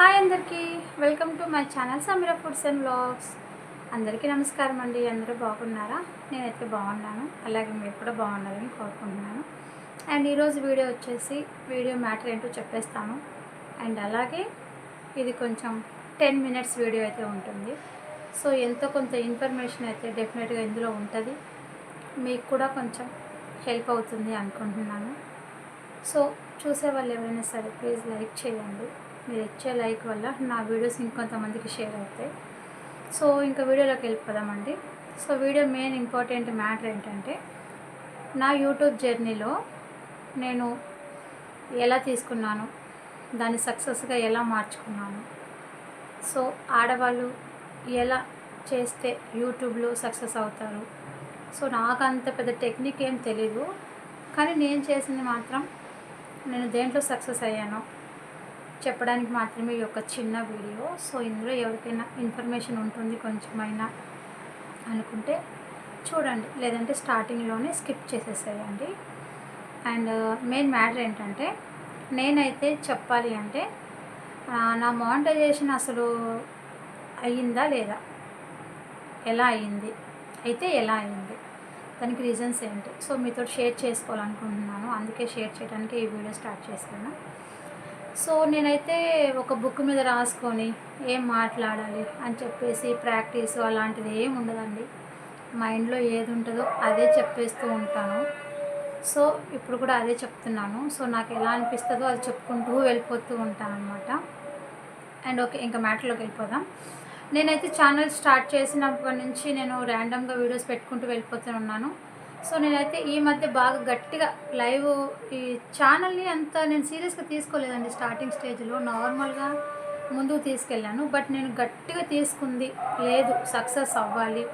Hi అందరికీ. Welcome to my channel Sameera foods and blogs అందరికీ నమస్కారం అండి. అందరూ బాగున్నారా? నేనైతే బాగున్నాను. అలాగే మీరు కూడా బాగున్నారని కోరుకుంటున్నాను. అండ్ ఈరోజు వీడియో వచ్చేసి వీడియో మ్యాటర్ ఏంటో చెప్పేస్తాను. అండ్ అలాగే ఇది కొంచెం టెన్ మినిట్స్ వీడియో అయితే ఉంటుంది. సో ఎంతో కొంత ఇన్ఫర్మేషన్ అయితే డెఫినెట్గా ఇందులో ఉంటుంది. మీకు కూడా కొంచెం హెల్ప్ అవుతుంది అనుకుంటున్నాను. సో చూసే వాళ్ళు ఎవరైనా సరే ప్లీజ్ లైక్ చేయండి. మీరు ఇచ్చే లైక్ వల్ల నా వీడియోస్ ఇంకొంతమందికి షేర్ అవుతాయి. సో ఇంకా వీడియోలోకి వెళ్ళిపోదామండి. So video main important matter ఏంటంటే నా యూట్యూబ్ జర్నీలో నేను ఎలా తీసుకున్నాను దాన్ని సక్సెస్గా ఎలా మార్చుకున్నాను. సో ఆడవాళ్ళు ఎలా చేస్తే యూట్యూబ్లో సక్సెస్ అవుతారు. సో నాకు అంత పెద్ద టెక్నిక్ ఏం తెలీదు. కానీ నేను చేసింది మాత్రం నేను దేంట్లో సక్సెస్ అయ్యాను చెప్పడానికి మాత్రమే ఈ యొక్క చిన్న వీడియో. సో ఇందులో ఎవరికైనా ఇన్ఫర్మేషన్ ఉంటుంది కొంచెమైనా అనుకుంటే చూడండి. లేదంటే స్టార్టింగ్లోనే స్కిప్ చేసేసేయండి. అండ్ మెయిన్ మ్యాటర్ ఏంటంటే నేనైతే చెప్పాలి అంటే నా మానిటైజేషన్ అసలు అయ్యిందా లేదా? ఎలా అయ్యింది? అయితే ఎలా అయ్యింది? దానికి రీజన్స్ ఏంటి? సో మీతో షేర్ చేసుకోవాలనుకుంటున్నాను. అందుకే షేర్ చేయడానికి ఈ వీడియో స్టార్ట్ చేశాను. సో నేనైతే ఒక బుక్ మీద రాసుకొని ఏం మాట్లాడాలి అని చెప్పేసి ప్రాక్టీస్ అలాంటిది ఏం ఉండదండి. మైండ్లో ఏది ఉంటుందో అదే చెప్పేస్తూ ఉంటాను. సో ఇప్పుడు కూడా అదే చెప్తున్నాను. సో నాకు ఎలా అనిపిస్తుందో అది చెప్పుకుంటూ వెళ్ళిపోతూ ఉంటాను అనమాట అండ్ ఓకే ఇంకా మ్యాటర్లోకి వెళ్ళిపోదాం. నేనైతే ఛానల్ స్టార్ట్ చేసినప్పటి నుంచి నేను ర్యాండమ్గా వీడియోస్ పెట్టుకుంటూ వెళ్ళిపోతూ ఉన్నాను. సో నేనైతే ఈ మధ్య బాగా గట్టిగా లైవ్ ఈ ఛానల్ని అంత నేను సీరియస్గా తీసుకోలేదండి స్టార్టింగ్ స్టేజ్లో. నార్మల్గా ముందుకు తీసుకెళ్ళాను. బట్ నేను గట్టిగా తీసుకుంది లేదు సక్సెస్ అవ్వాలి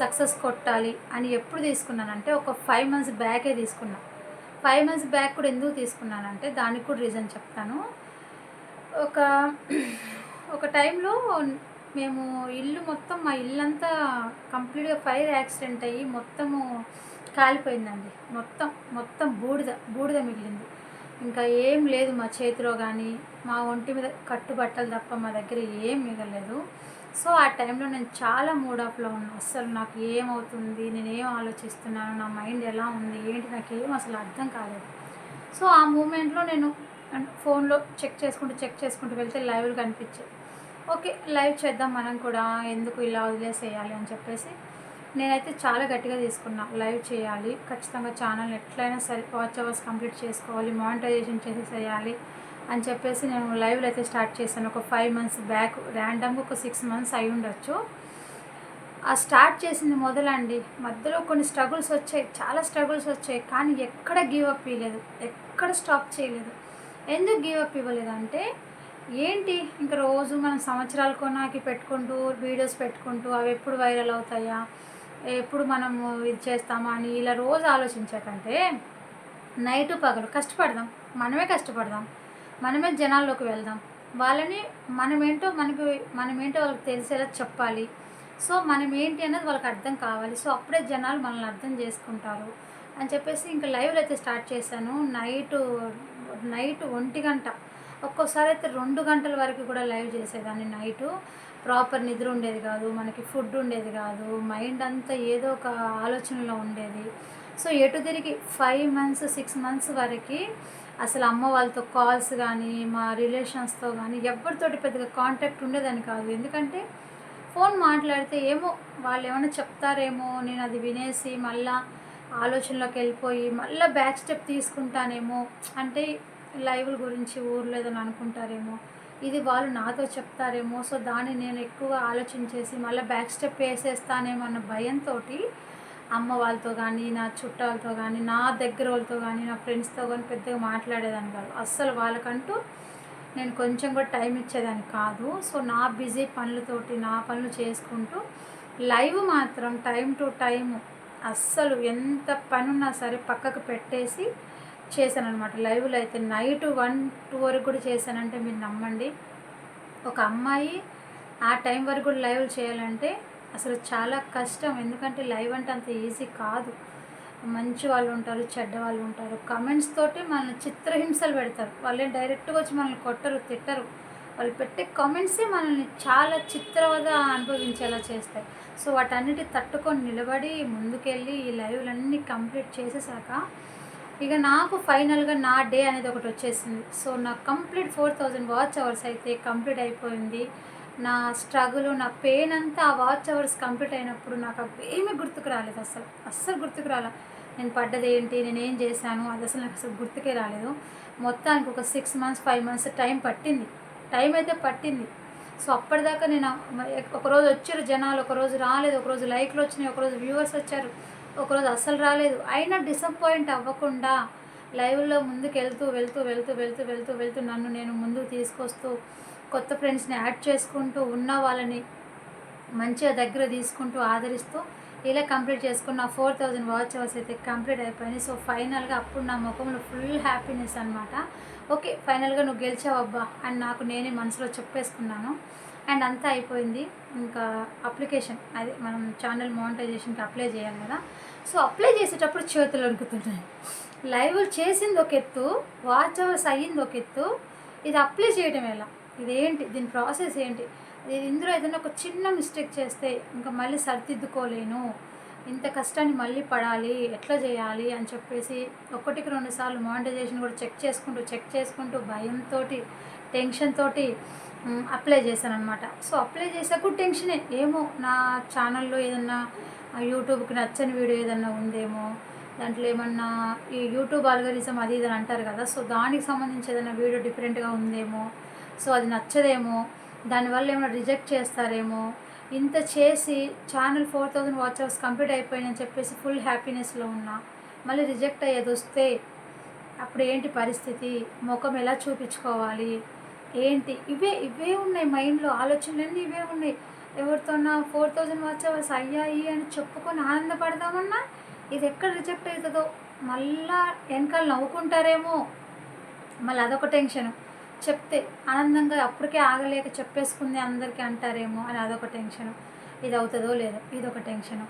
సక్సెస్ కొట్టాలి అని ఎప్పుడు తీసుకున్నానంటే ఒక ఫైవ్ మంత్స్ బ్యాకే తీసుకున్నా. ఫైవ్ మంత్స్ బ్యాక్ కూడా ఎందుకు తీసుకున్నానంటే దానికి కూడా రీజన్ చెప్తాను. ఒక ఒక టైంలో మేము ఇల్లు మొత్తం మా ఇల్లంతా కంప్లీట్గా ఫైర్ యాక్సిడెంట్ అయ్యి మొత్తము కాలిపోయిందండి. మొత్తం మొత్తం బూడిద బూడిద మిగిలింది. ఇంకా ఏం లేదు మా చేతిలో కానీ మా ఒంటి మీద కట్టుబట్టలు తప్ప మా దగ్గర ఏం మిగలేదు. సో ఆ టైంలో నేను చాలా మూడ్ ఆఫ్లో ఉన్నాను అస్సలు నాకు ఏమవుతుంది నేను ఏం ఆలోచిస్తున్నాను నా మైండ్ ఎలా ఉంది ఏంటి నాకు ఏం అసలు అర్థం కాలేదు. సో ఆ మూమెంట్లో నేను ఫోన్లో చెక్ చేసుకుంటూ చెక్ చేసుకుంటూ వెళ్తే లైవ్లు కనిపించాయి. ఓకే లైవ్ చేద్దాం మనం కూడా. ఎందుకు ఇలా వదిలేసేయాలి అని చెప్పేసి నేనైతే చాలా గట్టిగా తీసుకున్నా. లైవ్ చేయాలి. ఖచ్చితంగా ఛానల్ ఎట్లయినా సరే వాచ్ అవర్స్ కంప్లీట్ చేసుకోవాలి. మానిటైజేషన్ చేసేసేయాలి అని చెప్పేసి నేను లైవ్లో అయితే స్టార్ట్ చేశాను. ఒక ఫైవ్ మంత్స్ బ్యాక్. ర్యాండమ్గా ఒక సిక్స్ మంత్స్ అయి ఉండొచ్చు. ఆ స్టార్ట్ చేసింది మొదలండి. మధ్యలో కొన్ని స్ట్రగుల్స్ వచ్చాయి. చాలా స్ట్రగుల్స్ వచ్చాయి. కానీ ఎక్కడ గివ్ అప్ ఇవ్వలేదు ఎక్కడ స్టాప్ చేయలేదు. ఎందుకు గివ్ అప్ ఇవ్వలేదంటే ఏంటి? ఇంకా రోజు మనం సంవత్సరాల కొనాకి పెట్టుకుంటూ వీడియోస్ పెట్టుకుంటూ అవి ఎప్పుడు వైరల్ అవుతాయా? ఎప్పుడు మనము ఇది చేస్తామా అని ఇలా రోజు ఆలోచించకంటే నైట్ పగలు కష్టపడదాం. మనమే కష్టపడదాం. మనమే జనాల్లోకి వెళ్దాం. వాళ్ళని మనమేంటో మనకి మనమేంటో వాళ్ళకి తెలిసేలా చెప్పాలి. సో మనం ఏంటి అనేది వాళ్ళకి అర్థం కావాలి. సో అప్పుడే జనాలు మనల్ని అర్థం చేసుకుంటారు. అని చెప్పేసి ఇంకా లైవ్లు అయితే స్టార్ట్ చేశాను. నైట్ నైట్ ఒంటి గంట. ఒక్కోసారి అయితే రెండు గంటల వరకు కూడా లైవ్ చేసేదాన్ని నైటు. ప్రాపర్ నిద్ర ఉండేది కాదు మనకి ఫుడ్ ఉండేది కాదు మైండ్ అంతా ఏదో ఒక ఆలోచనలో ఉండేది. సో ఎటు తిరిగి ఫైవ్ మంత్స్ సిక్స్ మంత్స్ వరకు అసలు అమ్మ వాళ్ళతో కాల్స్ కానీ మా రిలేషన్స్తో కానీ ఎవరితోటి పెద్దగా కాంటాక్ట్ ఉండేదని కాదు. ఎందుకంటే ఫోన్ మాట్లాడితే ఏమో వాళ్ళు ఏమైనా చెప్తారేమో నేను అది వినేసి మళ్ళీ ఆలోచనలోకి వెళ్ళిపోయి మళ్ళీ బ్యాక్ స్టెప్ తీసుకుంటానేమో అంటే లైవ్ల గురించి ఊర్లో ఏదైనా అనుకుంటారేమో ఇది వాళ్ళు నాతో చెప్తారేమో సో దాన్ని నేను ఎక్కువ ఆలోచించేసి మళ్ళీ బ్యాక్ స్టెప్ వేసేస్తానేమో అన్న భయంతో అమ్మ వాళ్ళతో కానీ నా చుట్టాలతో కానీ నా దగ్గర వాళ్ళతో కానీ నా ఫ్రెండ్స్తో కానీ పెద్దగా మాట్లాడేదాన్ని కాదు. అస్సలు వాళ్ళకంటూ నేను కొంచెం కూడా టైం ఇచ్చేదాన్ని కాదు. సో నా బిజీ పనులతోటి నా పనులు చేసుకుంటూ లైవ్ మాత్రం టైం టు టైం అస్సలు ఎంత పనున్నా సరే పక్కకు పెట్టేసి చేశాను అనమాట లైవ్లో అయితే నైట్ వన్ టూ వరకు కూడా చేశానంటే మీరు నమ్మండి. ఒక అమ్మాయి ఆ టైం వరకు కూడా లైవ్ చేయాలంటే అసలు చాలా కష్టం. ఎందుకంటే లైవ్ అంటే అంత ఈజీ కాదు. మంచి వాళ్ళు ఉంటారు చెడ్డ వాళ్ళు ఉంటారు. కమెంట్స్ తోటి మనల్ని చిత్రహింసలు పెడతారు. వాళ్ళే డైరెక్ట్గా వచ్చి మనల్ని కొట్టరు తిట్టరు. వాళ్ళు పెట్టే కామెంట్సే మనల్ని చాలా చిత్రవద అనుభవించేలా చేస్తాయి. సో వాటన్నిటి తట్టుకొని నిలబడి ముందుకెళ్ళి ఈ లైవ్లన్నీ కంప్లీట్ చేసేసాక ఇక నాకు ఫైనల్గా నా డే అనేది ఒకటి వచ్చేసింది. సో నా complete four thousand watch hours అయితే కంప్లీట్ అయిపోయింది. నా స్ట్రగుల్ నా పెయిన్ అంతా ఆ వాచ్ అవర్స్ కంప్లీట్ అయినప్పుడు నాకు ఏమీ గుర్తుకు రాలేదు అసలు. అస్సలు గుర్తుకు రాలే. నేను పడ్డది ఏంటి నేను ఏం చేశాను అది అసలు నాకు అసలు గుర్తుకే రాలేదు. మొత్తానికి ఒక six months five months time పట్టింది. టైం అయితే పట్టింది. సో అప్పటిదాకా నేను ఒకరోజు వచ్చారు జనాలు ఒకరోజు రాలేదు ఒకరోజు లైక్లు వచ్చినాయి ఒకరోజు వ్యూవర్స్ వచ్చారు. ఒకరోజు అస్సలు రాలేదు. అయినా డిసప్పాయింట్ అవ్వకుండా లైవ్లో ముందుకు వెళ్తూ వెళ్తూ వెళ్తూ వెళ్తూ వెళ్తూ వెళ్తూ నన్ను నేను ముందుకు తీసుకొస్తూ కొత్త ఫ్రెండ్స్ని యాడ్ చేసుకుంటూ ఉన్న వాళ్ళని మంచిగా దగ్గర తీసుకుంటూ ఆదరిస్తూ ఇలా కంప్లీట్ చేసుకున్న ఫోర్ థౌజండ్ వాచ్ అవర్స్ అయితే కంప్లీట్ అయిపోయినాయి. సో ఫైనల్గా అప్పుడు నా ముఖంలో ఫుల్ హ్యాపీనెస్ అనమాట ఓకే ఫైనల్గా నువ్వు గెలిచావబ్బా అని నాకు నేనే మనసులో చెప్పేసుకున్నాను. అండ్ అంతా అయిపోయింది. ఇంకా అప్లికేషన్ అది మనం ఛానల్ మానిటైజేషన్కి అప్లై చేయాలి కదా. సో అప్లై చేసేటప్పుడు చేతులు అడుగుతున్నాయి లైవ్ చేసింది ఒక ఎత్తు వాచ్ అవర్స్ అయ్యింది ఒక ఎత్తు. ఇది అప్లై చేయడం ఎలా? ఇదేంటి? దీని ప్రాసెస్ ఏంటి? ఇది ఇందులో ఏదైనా ఒక చిన్న మిస్టేక్ చేస్తే ఇంకా మళ్ళీ సరిదిద్దుకోలేను. ఇంత కష్టాన్ని మళ్ళీ పడాలి ఎట్లా చేయాలి అని చెప్పేసి ఒకటికి రెండు సార్లు మానిటైజేషన్ కూడా చెక్ చేసుకుంటూ చెక్ చేసుకుంటూ భయంతో టెన్షన్ తోటి అప్లై చేశాను అనమాట సో అప్లై చేసాక టెన్షనే. ఏమో నా ఛానల్లో ఏదన్నా యూట్యూబ్కి నచ్చని వీడియో ఏదన్నా ఉందేమో దాంట్లో ఏమన్నా ఈ యూట్యూబ్ ఆల్గరిజం అది ఇది అంటారు కదా సో దానికి సంబంధించి ఏదైనా వీడియో డిఫరెంట్గా ఉందేమో సో అది నచ్చదేమో దానివల్ల ఏమైనా రిజెక్ట్ చేస్తారేమో ఇంత చేసి channel four thousand watch hours complete అయిపోయిందని చెప్పేసి ఫుల్ హ్యాపీనెస్లో ఉన్నా మళ్ళీ రిజెక్ట్ అయ్యేది వస్తే అప్పుడు ఏంటి పరిస్థితి ముఖం ఎలా చూపించుకోవాలి ఏంటి? ఇవే ఇవే ఉన్నాయి మైండ్లో. ఆలోచనలన్నీ ఇవే ఉన్నాయి. ఎవరితోనా ఫోర్ థౌజండ్ వాచ్ అవర్స్ అయ్యాయి అని చెప్పుకొని ఆనందపడదామన్నా ఇది ఎక్కడ రిజెక్ట్ అవుతుందో మళ్ళా వెనకాల నవ్వుకుంటారేమో. మళ్ళీ అదొక టెన్షన్. చెప్తే ఆనందంగా అప్పటికే ఆగలేక చెప్పేసుకుంది అందరికీ అంటారేమో అని అదొక టెన్షన్. ఇది అవుతుందో లేదో ఇదొక టెన్షన్.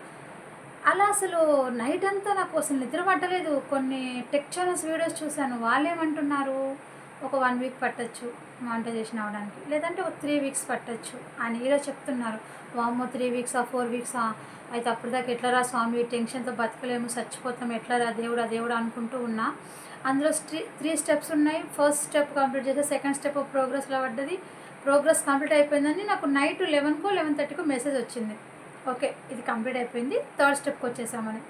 అలా అసలు నైట్ అంతా నాకు అసలు నిద్ర పట్టలేదు. కొన్ని టెక్ ఛానల్స్ వీడియోస్ చూశాను. వాళ్ళు ఏమంటున్నారు ఒక వన్ వీక్ పట్టచ్చు మానిటైజేషన్ అవ్వడానికి. లేదంటే ఒక త్రీ వీక్స్ పట్టచ్చు అని ఇలా చెప్తున్నారు. వామో త్రీ వీక్సా ఫోర్ వీక్సా అయితే అప్పుడు దాకా ఎట్లరా స్వామి? టెన్షన్తో బతకలేము చచ్చిపోతాం ఎట్లరా దేవుడు ఆ దేవుడు అనుకుంటూ ఉన్నా. అందులో స్ట్రీ త్రీ స్టెప్స్ ఉన్నాయి. ఫస్ట్ స్టెప్ కంప్లీట్ చేస్తే సెకండ్ స్టెప్ ప్రోగ్రెస్లో పడ్డది. ప్రోగ్రెస్ కంప్లీట్ అయిపోయిందని నాకు నైట్ లెవెన్కో లెవెన్ థర్టీకో మెసేజ్ వచ్చింది. ఓకే ఇది కంప్లీట్ అయిపోయింది. థర్డ్ స్టెప్కి వచ్చేసామని.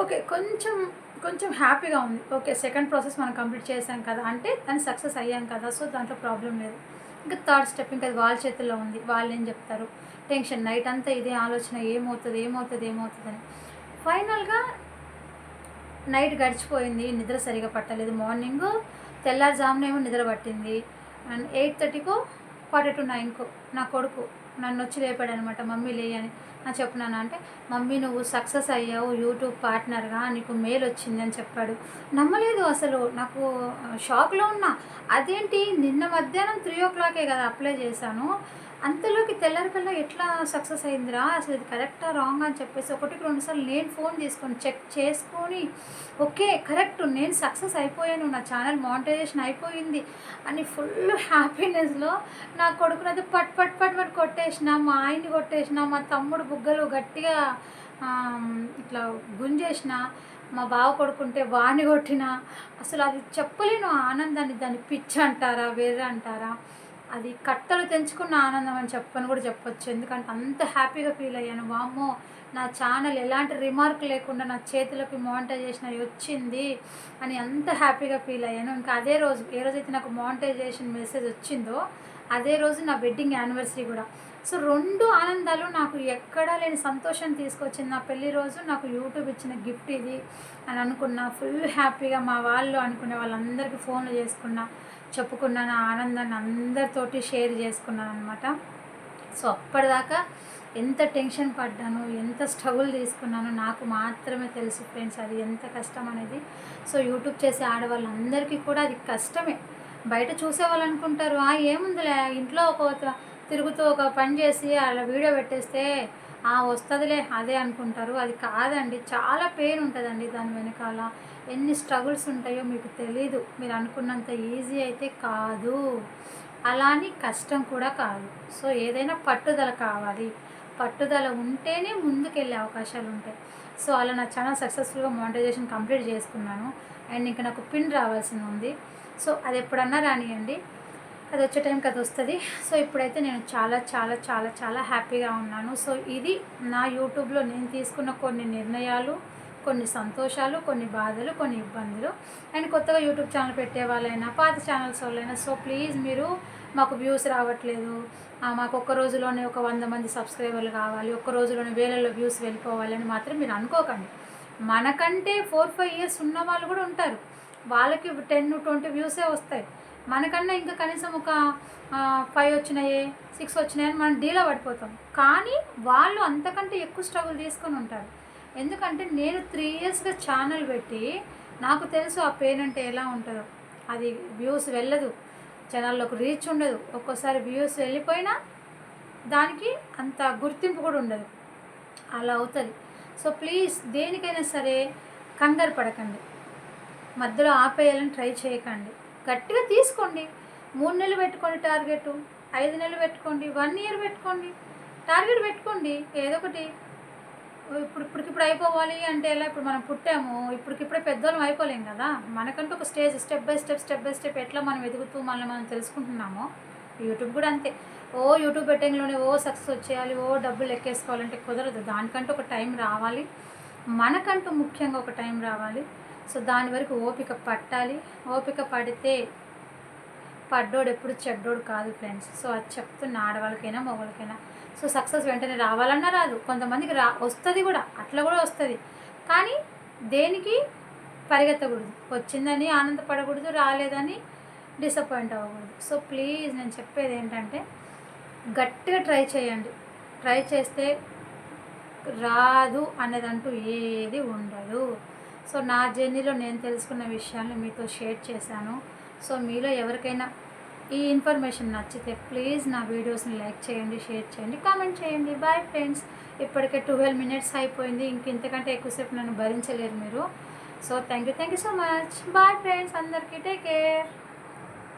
ఓకే కొంచెం కొంచెం హ్యాపీగా ఉంది. ఓకే సెకండ్ ప్రాసెస్ మనం కంప్లీట్ చేసాం కదా అంటే దాన్ని సక్సెస్ అయ్యాం కదా సో దాంట్లో ప్రాబ్లం లేదు. ఇంకా థర్డ్ స్టెప్ ఇంకా అది వాళ్ళ చేతుల్లో ఉంది. వాళ్ళు ఏం చెప్తారు? టెన్షన్ నైట్ అంతా ఇదే ఆలోచన ఏమవుతుంది ఏమవుతుంది ఏమవుతుంది అని. ఫైనల్గా నైట్ గడిచిపోయింది నిద్ర సరిగా పట్టలేదు. మార్నింగ్ తెల్లారుజామునేమో నిద్ర పట్టింది. అండ్ ఎయిట్ థర్టీకో ఫార్టీ టు నైన్కో నా కొడుకు నన్ను వచ్చి లేపాడు అనమాట మమ్మీ లేయని నా చెప్పినాను అంటే మమ్మీ నువ్వు సక్సెస్ అయ్యావు యూట్యూబ్ పార్ట్నర్గా నీకు మెయిల్ వచ్చింది అని చెప్పాడు. నమ్మలేదు అసలు. నాకు షాక్లో ఉన్నా. అదేంటి? నిన్న మధ్యాహ్నం త్రీ ఓ క్లాకే కదా అప్లై చేశాను. అంతలోకి తెల్లరికల్లా ఎట్లా సక్సెస్ అయిందిరా? అసలు ఇది కరెక్టా రాంగ్ అని చెప్పేసి ఒకటికి రెండుసార్లు నేను ఫోన్ తీసుకొని చెక్ చేసుకొని ఓకే కరెక్ట్ నేను సక్సెస్ అయిపోయాను నా ఛానల్ మానిటైజేషన్ అయిపోయింది అని ఫుల్ హ్యాపీనెస్లో నా కొడుకునది పట్ పట్ పట్ పట్ కొట్టేసిన మా ఆయన్ని కొట్టేసిన మా తమ్ముడు బుగ్గలు గట్టిగా ఇట్లా గుంజేసిన మా బావ కొడుకుంటే వాణి కొట్టిన అసలు అది చెప్పలేను ఆనందాన్ని దాన్ని పిచ్చి అంటారా వేరే అంటారా? అది కట్టలు తెంచుకున్న ఆనందం అని చెప్పని కూడా చెప్పొచ్చు. ఎందుకంటే అంత హ్యాపీగా ఫీల్ అయ్యాను. వామ్మో నా ఛానల్ ఎలాంటి రిమార్క్ లేకుండా నా చేతులకి మానిటైజేషన్ అవి వచ్చింది అని అంత హ్యాపీగా ఫీల్ అయ్యాను. ఇంకా అదే రోజు ఏ రోజైతే నాకు మానిటైజేషన్ మెసేజ్ వచ్చిందో అదే రోజు నా వెడ్డింగ్ యానివర్సరీ కూడా. సో రెండు ఆనందాలు నాకు ఎక్కడా లేని సంతోషం తీసుకొచ్చింది. నా పెళ్ళి రోజు నాకు యూట్యూబ్ ఇచ్చిన గిఫ్ట్ ఇది అని అనుకున్నా. ఫుల్ హ్యాపీగా మా వాళ్ళు అనుకునే వాళ్ళందరికీ ఫోన్లు చేసుకున్నా చెప్పుకున్నాను ఆనందాన్ని అందరితోటి షేర్ చేసుకున్నాను అనమాట సో అప్పటిదాకా ఎంత టెన్షన్ పడ్డాను ఎంత స్ట్రగుల్ తీసుకున్నాను నాకు మాత్రమే తెలుసు ఫ్రెండ్స్ అది ఎంత కష్టం అనేది. సో యూట్యూబ్ చేసే ఆడవాళ్ళందరికీ కూడా అది కష్టమే. బయట చూసేవాళ్ళు అనుకుంటారు ఏముందిలే ఇంట్లో ఒక తిరుగుతూ ఒక పని చేసి అలా వీడియో పెట్టేస్తే ఆ వస్తుందిలే అదే అనుకుంటారు. అది కాదండి. చాలా పెయిన్ ఉంటుందండి దాని వెనకాల. ఎన్ని స్ట్రగుల్స్ ఉంటాయో మీకు తెలీదు. మీరు అనుకున్నంత ఈజీ అయితే కాదు. అలాని కష్టం కూడా కాదు. సో ఏదైనా పట్టుదల కావాలి. పట్టుదల ఉంటేనే ముందుకెళ్ళే అవకాశాలు ఉంటాయి. సో అలా నా ఛానల్ సక్సెస్ఫుల్గా మానిటైజేషన్ కంప్లీట్ చేసుకున్నాను. అండ్ ఇంకా నాకు పిన్ రావాల్సింది ఉంది. సో అది ఎప్పుడన్నా రానియండి. అది వచ్చే టైంకి అది వస్తుంది. సో ఇప్పుడైతే నేను చాలా చాలా చాలా చాలా హ్యాపీగా ఉన్నాను. సో ఇది నా యూట్యూబ్లో నేను తీసుకున్న కొన్ని నిర్ణయాలు కొన్ని సంతోషాలు కొన్ని బాధలు కొన్ని ఇబ్బందులు. అండ్ కొత్తగా యూట్యూబ్ ఛానల్ పెట్టే వాళ్ళైనా పాత ఛానల్స్ వాళ్ళైనా సో ప్లీజ్ మీరు మాకు వ్యూస్ రావట్లేదు. మాకు ఒక్క రోజులోనే ఒక వంద మంది సబ్స్క్రైబర్లు కావాలి ఒక్క రోజులోనే వేలలో వ్యూస్ వెళ్ళిపోవాలని మాత్రం మీరు అనుకోకండి. మనకంటే ఫోర్ ఫైవ్ ఇయర్స్ ఉన్న వాళ్ళు కూడా ఉంటారు. వాళ్ళకి టెన్ ట్వంటీ వ్యూసే వస్తాయి. మనకన్నా ఇంకా కనీసం ఒక ఫైవ్ వచ్చినాయే సిక్స్ వచ్చినాయి అని మనం డీలా పడిపోతాం కానీ వాళ్ళు అంతకంటే ఎక్కువ స్ట్రగుల్ తీసుకొని ఉంటారు. ఎందుకంటే నేను త్రీ ఇయర్స్గా ఛానల్ పెట్టి నాకు తెలుసు ఆ పెయిన్ అంటే ఎలా ఉంటుందో. అది వ్యూస్ వెళ్ళదు. జనాల్లోకి రీచ్ ఉండదు. ఒక్కోసారి వ్యూస్ వెళ్ళిపోయినా దానికి అంత గుర్తింపు కూడా ఉండదు. అలా అవుతుంది. సో ప్లీజ్ దేనికైనా సరే కంగారు పడకండి. మధ్యలో ఆపేయాలని ట్రై చేయకండి. గట్టిగా తీసుకోండి. మూడు నెలలు పెట్టుకోండి టార్గెట్ ఐదు నెలలు పెట్టుకోండి వన్ ఇయర్ పెట్టుకోండి. టార్గెట్ పెట్టుకోండి ఏదో ఒకటి. ఇప్పుడు ఇప్పటికిప్పుడు అయిపోవాలి అంటే ఎలా? ఇప్పుడు మనం పుట్టాము ఇప్పటికిప్పుడే పెద్దోళ్ళం అయిపోలేం కదా? మనకంటూ ఒక stage step by step step by step ఎట్లా మనం ఎదుగుతూ మనల్ని మనం తెలుసుకుంటున్నామో యూట్యూబ్ కూడా అంతే. ఓ యూట్యూబ్ పెట్టంలోనే ఓ సక్సెస్ వచ్చేయాలి ఓ డబ్బులు ఎక్కేసుకోవాలంటే కుదరదు. దానికంటూ ఒక టైం రావాలి. మనకంటూ ముఖ్యంగా ఒక టైం రావాలి. సో దాని వరకు ఓపిక పట్టాలి. ఓపిక పడితే పడ్డోడు ఎప్పుడు చెడ్డోడు కాదు ఫ్రెండ్స్. సో అది చెప్తున్న ఆడవాళ్ళకైనా మగవాళ్ళకైనా. సో సక్సెస్ వెంటనే రావాలన్నా రాదు. కొంతమందికి రా వస్తుంది కూడా. అట్లా కూడా వస్తుంది. కానీ దేనికి? పరిగెత్తకూడదు. వచ్చిందని ఆనందపడకూడదు రాలేదని డిసప్పాయింట్ అవ్వకూడదు. సో ప్లీజ్ నేను చెప్పేది ఏంటంటే గట్టిగా ట్రై చేయండి. ట్రై చేస్తే రాదు అనేదంటూ ఏది ఉండదు. సో నా జర్నీలో నేను తెలుసుకున్న విషయాన్ని మీతో షేర్ చేశాను. సో మీలో ఎవరికైనా ఈ ఇన్ఫర్మేషన్ నచ్చితే ప్లీజ్ నా వీడియోస్ని లైక్ చేయండి షేర్ చేయండి కామెంట్ చేయండి. బాయ్ ఫ్రెండ్స్ ఇప్పటికే ట్వెల్వ్ మినిట్స్ అయిపోయింది. ఇంక ఇంతకంటే ఎక్కువసేపు నన్ను భరించలేరు మీరు. So thank you thank you so much. Bye friends అందరికీ టేక్ కేర్